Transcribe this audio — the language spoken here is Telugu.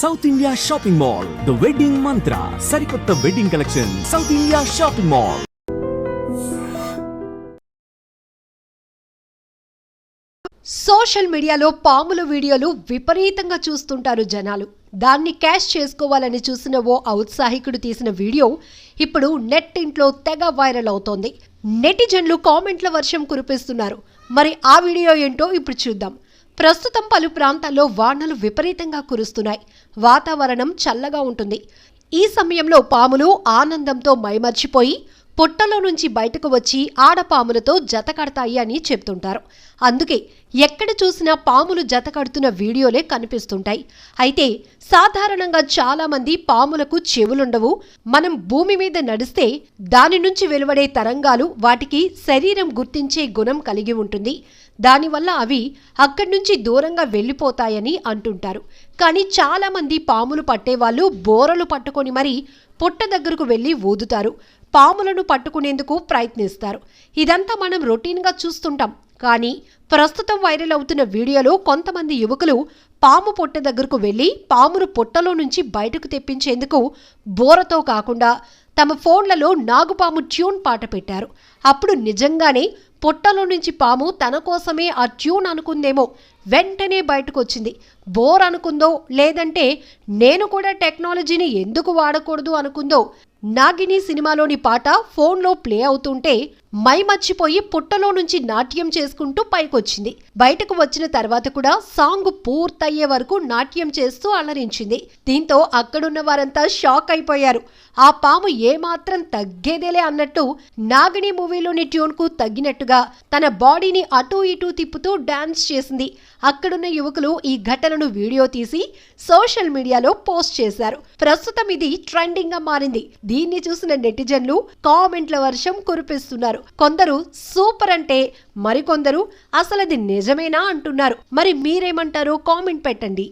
South India shopping mall the wedding Mantra సరికొత్త wedding collection South India shopping mall social మీడియాలో పాముల వీడియోలు విపరీతంగా చూస్తుంటారు జనాలు. దాన్ని క్యాష్ చేసుకోవాలని చూసిన ఓ ఔత్సాహికుడు తీసిన వీడియో ఇప్పుడు నెట్ ఇంట్లో తెగ వైరల్ అవుతోంది. నెటిజన్లు కామెంట్ల వర్షం కురిపిస్తున్నారు. మరి ఆ వీడియో ఏంటో ఇప్పుడు చూద్దాం. ప్రస్తుతం పలు ప్రాంతాల్లో వానలు విపరీతంగా కురుస్తున్నాయి. వాతావరణం చల్లగా ఉంటుంది. ఈ సమయంలో పాములు ఆనందంతో మైమర్చిపోయి పొట్టలో నుంచి బయటకు వచ్చి ఆడపాములతో జత కడతాయి అని చెప్తుంటారు. అందుకే ఎక్కడ చూసినా పాములు జత కడుతున్న వీడియోలే కనిపిస్తుంటాయి. అయితే సాధారణంగా చాలామంది పాములకు చెవులుండవు. మనం భూమి మీద నడిస్తే దాని నుంచి వెలువడే తరంగాలు వాటికి శరీరం గుర్తించే గుణం కలిగి ఉంటుంది. దానివల్ల అవి అక్కడి నుంచి దూరంగా వెళ్ళిపోతాయని అంటుంటారు. కానీ చాలామంది పాములు పట్టేవాళ్ళు బోరలు పట్టుకొని మరీ పుట్ట దగ్గరకు వెళ్ళి ఊదుతారు. పాములను పట్టుకునేందుకు ప్రయత్నిస్తారు. ఇదంతా మనం రొటీన్గా చూస్తుంటాం. కానీ ప్రస్తుతం వైరల్ అవుతున్న వీడియోలో కొంతమంది యువకులు పాము పొట్ట దగ్గరకు వెళ్ళి పామును పొట్టలో నుంచి బయటకు తెప్పించేందుకు బోరతో కాకుండా తమ ఫోన్లలో నాగుపాము ట్యూన్ పాట పెట్టారు. అప్పుడు నిజంగానే పొట్టలో నుంచి పాము తన కోసమే ఆ ట్యూన్ అనుకుందేమో వెంటనే బయటకు వచ్చింది బోర్ అనుకుందో లేదంటే నేను కూడా టెక్నాలజీని ఎందుకు వాడకూడదు అనుకుందో నాగిని సినిమాలోని పాట ఫోన్లో ప్లే అవుతుంటే మై మర్చిపోయి పుట్టలో నుంచి నాట్యం చేసుకుంటూ పైకొచ్చింది. బయటకు వచ్చిన తర్వాత కూడా సాంగ్ పూర్తయ్యే వరకు నాట్యం చేస్తూ అలరించింది. దీంతో అక్కడున్న వారంతా షాక్ అయిపోయారు. ఆ పాము ఏమాత్రం తగ్గేదేలే అన్నట్టు నాగిని మూవీలోని ట్యూన్కు తగ్గినట్టుగా తన బాడీని అటూ ఇటూ తిప్పుతూ డాన్స్ చేసింది. అక్కడున్న యువకులు ఈ ఘటనను వీడియో తీసి సోషల్ మీడియాలో పోస్ట్ చేశారు. ప్రస్తుతం ఇది ట్రెండింగ్గా మారింది. దీన్ని చూసిన నెటిజన్లు కామెంట్ల వర్షం కురిపిస్తున్నారు. కొందరు సూపర్ అంటే మరికొందరు అసలు అది నిజమేనా అంటున్నారు. మరి మీరేమంటారో? కామెంట్ పెట్టండి.